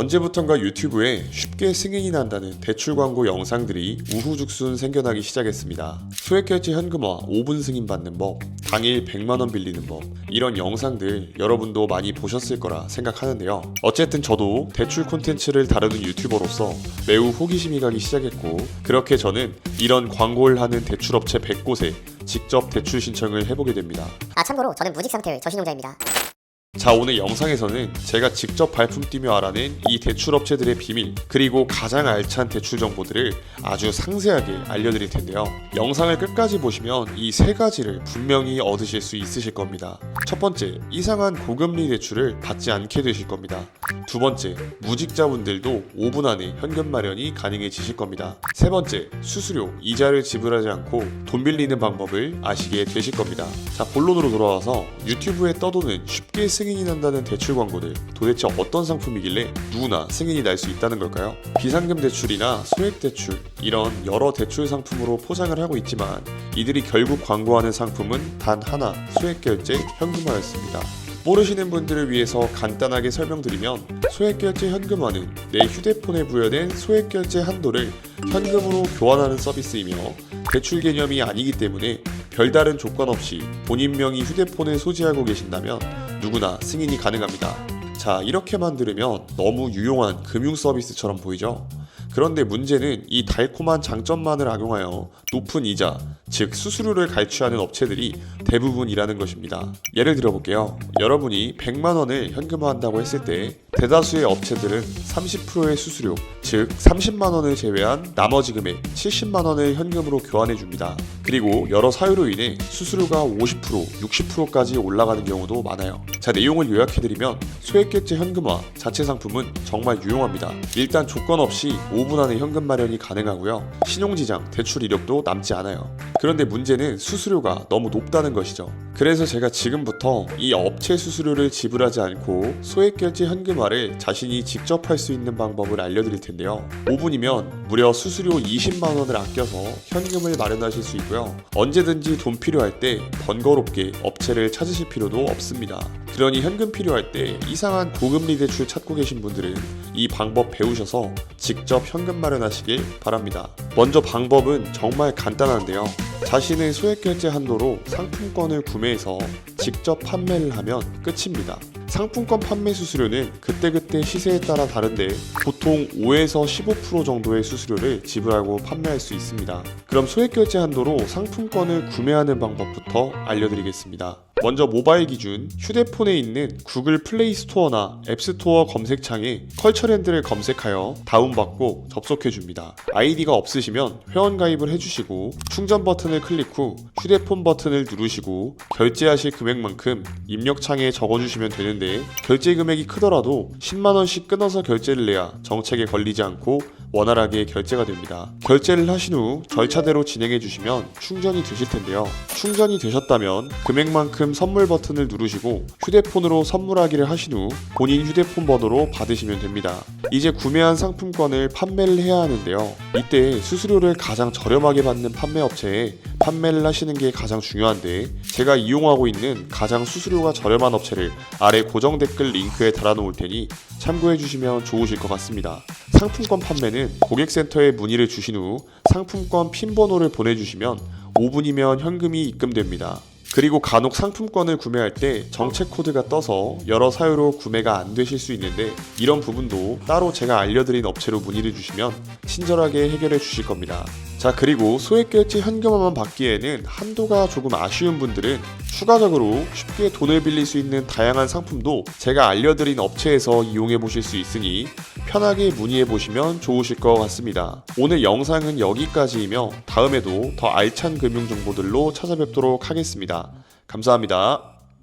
언제부턴가 유튜브에 쉽게 승인이 난다는 대출 광고 영상들이 우후죽순 생겨나기 시작했습니다. 소액결제 현금화 5분 승인 받는 법, 당일 100만원 빌리는 법, 이런 영상들 여러분도 많이 보셨을 거라 생각하는데요. 어쨌든 저도 대출 콘텐츠를 다루는 유튜버로서 매우 호기심이 가기 시작했고, 그렇게 저는 이런 광고를 하는 대출업체 100곳에 직접 대출 신청을 해보게 됩니다. 아 참고로 저는 무직 상태의 저신용자입니다. 자 오늘 영상에서는 제가 직접 발품 뛰며 알아낸 이 대출업체들의 비밀 그리고 가장 알찬 대출 정보들을 아주 상세하게 알려드릴 텐데요. 영상을 끝까지 보시면 이 세 가지를 분명히 얻으실 수 있으실 겁니다 첫 번째 이상한 고금리 대출을 받지 않게 되실 겁니다. 두 번째 무직자분들도 5분 안에 현금 마련이 가능해지실 겁니다. 세 번째 수수료 이자를 지불하지 않고 돈 빌리는 방법을 아시게 되실 겁니다. 자 본론으로 돌아와서 유튜브에 떠도는 쉽게 승인이 난다는 대출 광고들 도대체 어떤 상품이길래 누구나 승인이 날 수 있다는 걸까요? 비상금 대출이나 소액 대출 이런 여러 대출 상품으로 포장을 하고 있지만 이들이 결국 광고하는 상품은 단 하나 소액 결제 현금 화였습니다. 모르시는 분들을 위해서 간단하게 설명드리면 소액결제 현금화는 내 휴대폰에 부여된 소액결제 한도를 현금으로 교환하는 서비스이며 대출 개념이 아니기 때문에 별다른 조건 없이 본인 명의 휴대폰을 소지하고 계신다면 누구나 승인이 가능합니다. 자, 이렇게만 들으면 너무 유용한 금융 서비스처럼 보이죠? 그런데 문제는 이 달콤한 장점만을 악용하여 높은 이자, 즉 수수료를 갈취하는 업체들이 대부분이라는 것입니다. 예를 들어볼게요. 여러분이 100만 원을 현금화한다고 했을 때 대다수의 업체들은 30%의 수수료, 즉 30만 원을 제외한 나머지 금액 70만 원을 현금으로 교환해 줍니다. 그리고 여러 사유로 인해 수수료가 50%, 60%까지 올라가는 경우도 많아요. 자, 내용을 요약해 드리면 소액 결제 현금화 자체 상품은 정말 유용합니다. 일단 조건 없이 5분 안에 현금 마련이 가능하고요. 신용 지장, 대출 이력도 남지 않아요. 그런데 문제는 수수료가 너무 높다는 것이죠. 그래서 제가 지금부터 이 업체 수수료를 지불하지 않고 소액 결제 현금화를 자신이 직접 할 수 있는 방법을 알려드릴 텐데요. 5분이면 무려 수수료 20만 원을 아껴서 현금을 마련하실 수 있고요. 언제든지 돈 필요할 때 번거롭게 업체를 찾으실 필요도 없습니다. 그러니 현금 필요할 때 이상한 고금리 대출 찾고 계신 분들은 이 방법 배우셔서 직접 현금 마련하시길 바랍니다. 먼저 방법은 정말 간단한데요. 자신의 소액 결제 한도로 상품권을 구매해서 직접 판매를 하면 끝입니다. 상품권 판매 수수료는 그때그때 시세에 따라 다른데 보통 5에서 15% 정도의 수수료를 지불하고 판매할 수 있습니다. 그럼 소액 결제 한도로 상품권을 구매하는 방법부터 알려드리겠습니다. 먼저 모바일 기준 휴대폰에 있는 구글 플레이 스토어나 앱 스토어 검색창에 컬처랜드를 검색하여 다운받고 접속해 줍니다. 아이디가 없으시면 회원 가입을 해주시고 충전 버튼을 클릭 후 휴대폰 버튼을 누르시고 결제하실 금액만큼 입력창에 적어주시면 되는데 결제 금액이 크더라도 10만 원씩 끊어서 결제를 내야 정책에 걸리지 않고 원활하게 결제가 됩니다. 결제를 하신 후 절차대로 진행해 주시면 충전이 되실 텐데요. 충전이 되셨다면 금액만큼 선물 버튼을 누르시고 휴대폰으로 선물하기를 하신 후 본인 휴대폰 번호로 받으시면 됩니다. 이제 구매한 상품권을 판매를 해야 하는데요. 이때 수수료를 가장 저렴하게 받는 판매 업체에 판매를 하시는 게 가장 중요한데 제가 이용하고 있는 가장 수수료가 저렴한 업체를 아래 고정 댓글 링크에 달아놓을 테니 참고해 주시면 좋으실 것 같습니다. 상품권 판매는 고객센터에 문의를 주신 후 상품권 핀 번호를 보내주시면 5분이면 현금이 입금됩니다. 그리고 간혹 상품권을 구매할 때 정책 코드가 떠서 여러 사유로 구매가 안 되실 수 있는데 이런 부분도 따로 제가 알려드린 업체로 문의를 주시면 친절하게 해결해 주실 겁니다. 자 그리고 소액결제 현금화만 받기에는 한도가 조금 아쉬운 분들은 추가적으로 쉽게 돈을 빌릴 수 있는 다양한 상품도 제가 알려드린 업체에서 이용해 보실 수 있으니 편하게 문의해 보시면 좋으실 것 같습니다. 오늘 영상은 여기까지이며 다음에도 더 알찬 금융 정보들로 찾아뵙도록 하겠습니다. 감사합니다.